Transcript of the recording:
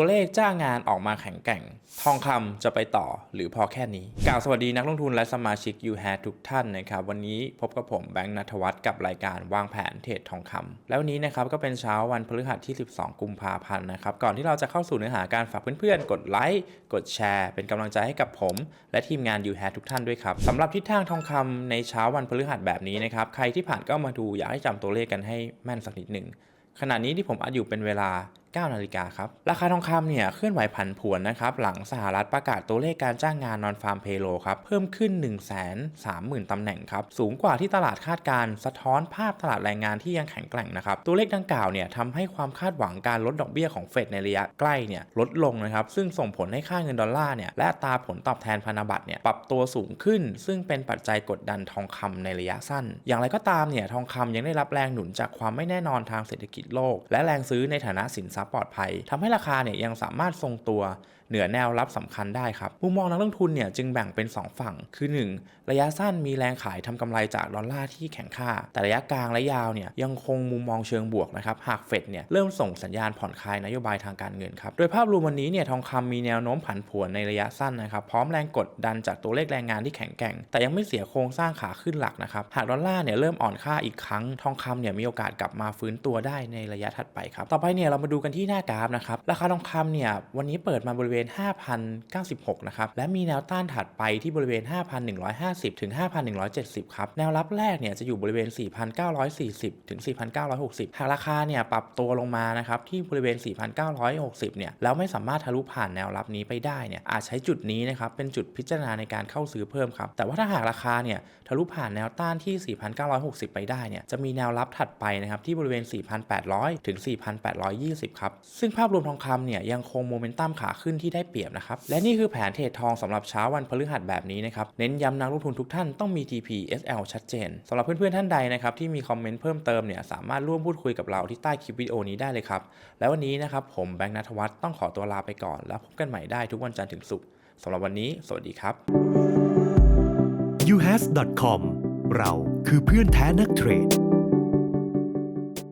ตัวเลขจ้างงานออกมาแข็งแกร่ง ทองคำจะไปต่อหรือพอแค่นี้ กล่าวสวัสดีนักลงทุนและสมาชิก u h a ทุกท่านนะครับ วันนี้พบกับผมแบงค์นัทวัฒน์กับรายการวางแผนเทรดทองคำแล้ววันนี้นะครับก็เป็นเช้าวันพฤหัสที่ 12 กุมภาพันธ์นะครับ ก่อนที่เราจะเข้าสู่เนื้อหาการฝากเพื่อนๆ กดไลค์ กดแชร์ เป็นกำลังใจให้กับผม และทีมงาน u h a ทุกท่านด้วยครับสำหรับทิศทางทองคำในเช้าวันพฤหัสแบบนี้นะครับ ใครที่ผ่านก็มาดูอยากให้จำตัวเลขกันให้แม่นสักนิดหนึ่งขณะนี้ที่ผมอัดอยู่เป็นเวลา 9นาฬิกาครับ ราคาทองคำเนี่ยเคลื่อนไหวผันผวนนะครับ หลังสหรัฐประกาศตัวเลขการจ้างงานนอนฟาร์มเพโลครับ เพิ่มขึ้น 1 3 0 0 0 0ตำแหน่งครับ สูงกว่าที่ตลาดคาดการณ์สะท้อนภาพตลาดแรงงานที่ยังแข็งแกร่งนะครับ ตัวเลขดังกล่าวเนี่ยทำให้ความคาดหวังการลดดอกเบี้ยของเฟดในระยะใกล้เนี่ยลดลงนะครับ ซึ่งส่งผลให้ค่าเงินดอลลาร์เนี่ยและตาผลตอบแทนพันธบัตรเนี่ยปรับตัวสูงขึ้น ซึ่งเป็นปัจจัยกดดันทองคำในระยะสั้น อย่างไรก็ตามเนี่ยทองคำยังได้รับแรงหนุนจากความไม่แน่นอนทางเศรษฐกิจโลก และแรงซื้อในฐานะสินทรัพย์ปลอดภัยทำให้ราคาเนี่ยยังสามารถทรงตัวเหนือแนวรับสำคัญได้ครับมุมมองนักลงทุนเนี่ยจึงแบ่งเป็น 2 ฝั่ง คือ 1 ระยะสั้นมีแรงขายทำกำไรจากดอลลาร์ที่แข็งค่า แต่ระยะกลางและยาวเนี่ยยังคงมุมมองเชิงบวกนะครับ หากเฟดเนี่ยเริ่มส่งสัญญาณผ่อนคลายนโยบายทางการเงินครับ โดยภาพรวมวันนี้เนี่ยทองคำมีแนวโน้มผันผวนในระยะสั้นนะครับ พร้อมแรงกดดันจากตัวเลขแรงงานที่แข็งแกร่ง แต่ยังไม่เสียโครงสร้างขาขึ้นหลักนะครับ หากดอลลาร์เนี่ยเริ่มอ่อนค่าอีกครั้ง ทองคำเนี่ยมีโอกาสกลับมาฟื้นตัวได้ในระยะถัดไปครับ ต่อไปเนี่ยเรามาดูกันที่หน้ากราฟนะครับ ราคาทองคำเนี่ยวันนี้เปิดมาบริเวณ 5,096 นะครับ และมีแนวต้านถัดไปที่บริเวณ 5,150 ถึง 5,170 ครับ แนวรับแรกเนี่ยจะอยู่บริเวณ 4,940 ถึง 4,960 หากราคาเนี่ยปรับตัวลงมานะครับที่บริเวณ 4,960 เนี่ยแล้วไม่สามารถทะลุผ่านแนวรับนี้ไปได้เนี่ยอาจใช้จุดนี้นะครับเป็นจุดพิจารณาในการเข้าซื้อเพิ่มครับ แต่ว่าถ้าหากราคาเนี่ยทะลุผ่านแนวต้านที่ 4,960 ไปได้เนี่ยจะมีแนวรับถัดไปนะครับที่บริเวณ 4,800 ถึง 4,820ครับ ซึ่งภาพรวมทองคำเนี่ยยังคงโมเมนตัมขาขึ้นที่ได้เปรียบนะครับ และนี่คือแผนเทรดทองสำหรับเช้าวันพฤหัสแบบนี้นะครับ เน้นย้ำนักลงทุนทุกท่านต้องมี TP SL ชัดเจนสำหรับเพื่อนๆท่านใดนะครับที่มีคอมเมนต์เพิ่มเติมเนี่ยสามารถร่วมพูดคุยกับเราที่ใต้คลิปวิดีโอนี้ได้เลยครับ แล้ววันนี้นะครับผมแบงค์นัทวัฒน์ต้องขอตัวลาไปก่อน แล้วพบกันใหม่ได้ทุกวันจันทร์ถึงศุกร์สำหรับวันนี้ สวัสดีครับ uhas.com เราคือเพื่อนแท้นักเทรด